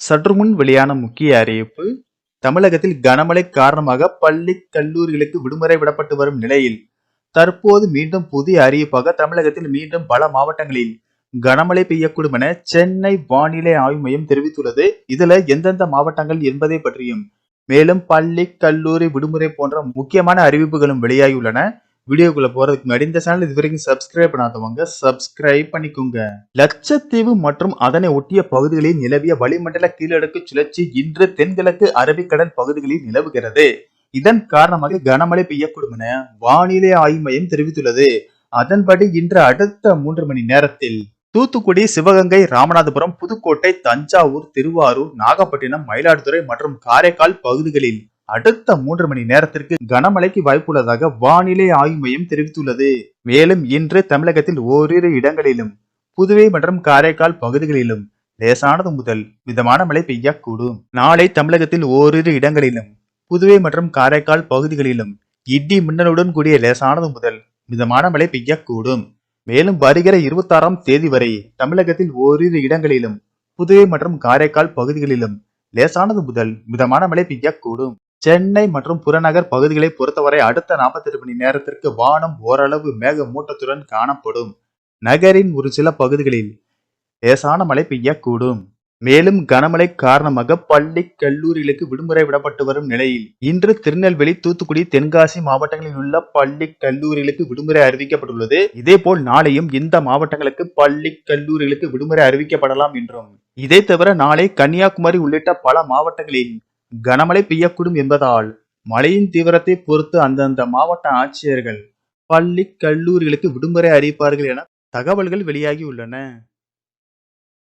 சற்று முன் வெளியான முக்கிய அறிவிப்பு தமிழகத்தில் கனமழை காரணமாக பள்ளி கல்லூரிகளுக்கு விடுமுறை விடப்பட்டு வரும் நிலையில் தற்போது மீண்டும் புதிய அறிவிப்பாக தமிழகத்தில் மீண்டும் பல மாவட்டங்களில் கனமழை பெய்யக்கூடும் என சென்னை வானிலை ஆய்வு மையம் தெரிவித்துள்ளது. இதுல எந்தெந்த மாவட்டங்கள் என்பதை பற்றியும் மேலும் பள்ளி கல்லூரி விடுமுறை போன்ற முக்கியமான அறிவிப்புகளும் வெளியாகியுள்ளன. வீடியோக்குள்ள போறதுக்கு முன்னாடி இந்த சேனல் இது வரைக்கும் சப்ஸ்கிரைப் பண்ணாதவங்க சப்ஸ்கிரைப் பண்ணிக்கோங்க. லட்சத்தீவு மற்றும் அதனை ஒட்டிய பகுதிகளில் நிலவிய வளிமண்டல கீழடுக்கு சுழற்சி இன்று தென்கிழக்கு அரபிக்கடல் பகுதிகளில் நிலவுகிறது. இதன் காரணமாக கனமழை பெய்யக்கூடும் என வானிலை ஆய்வு மையம் தெரிவித்துள்ளது. அதன்படி இன்று அடுத்த மூன்று மணி நேரத்தில் தூத்துக்குடி சிவகங்கை ராமநாதபுரம் புதுக்கோட்டை தஞ்சாவூர் திருவாரூர் நாகப்பட்டினம் மயிலாடுதுறை மற்றும் காரைக்கால் பகுதிகளில் அடுத்த மூன்று மணி நேரத்திற்கு கனமழைக்கு வாய்ப்புள்ளதாக வானிலை ஆய்வு மையம் தெரிவித்துள்ளது. மேலும் இன்று தமிழகத்தில் ஓரிரு இடங்களிலும் புதுவை மற்றும் காரைக்கால் பகுதிகளிலும் லேசானது முதல் மிதமான மழை பெய்யக்கூடும். நாளை தமிழகத்தில் ஓரிரு இடங்களிலும் புதுவை மற்றும் காரைக்கால் பகுதிகளிலும் இடி மின்னலுடன் கூடிய லேசானது முதல் மிதமான மழை பெய்யக்கூடும். மேலும் வருகிற இருபத்தாறாம் தேதி வரை தமிழகத்தில் ஓரிரு இடங்களிலும் புதுவை மற்றும் காரைக்கால் பகுதிகளிலும் லேசானது முதல் மிதமான மழை பெய்யக்கூடும். சென்னை மற்றும் புறநகர் பகுதிகளை பொறுத்தவரை அடுத்த நாற்பத்தெட்டு மணி நேரத்திற்கு வானம் ஓரளவு மேக மூட்டத்துடன் காணப்படும். நகரின் ஒரு சில பகுதிகளில் லேசான மழை பெய்யக்கூடும். மேலும் கனமழை காரணமாக பள்ளி கல்லூரிகளுக்கு விடுமுறை விடப்பட்டு வரும் நிலையில் இன்று திருநெல்வேலி தூத்துக்குடி தென்காசி மாவட்டங்களில் உள்ள பள்ளி கல்லூரிகளுக்கு விடுமுறை அறிவிக்கப்பட்டுள்ளது. இதேபோல் நாளையும் இந்த மாவட்டங்களுக்கு பள்ளி கல்லூரிகளுக்கு விடுமுறை அறிவிக்கப்படலாம் என்றும். இதை தவிர நாளை கன்னியாகுமரி உள்ளிட்ட பல மாவட்டங்களில் கனமழை பெய்யக்கூடும் என்பதால் மழையின் தீவிரத்தை பொறுத்து அந்தந்த மாவட்ட ஆட்சியர்கள் பள்ளி கல்லூரிகளுக்கு விடுமுறை அறிவிப்பார்கள் என தகவல்கள் வெளியாகி உள்ளன.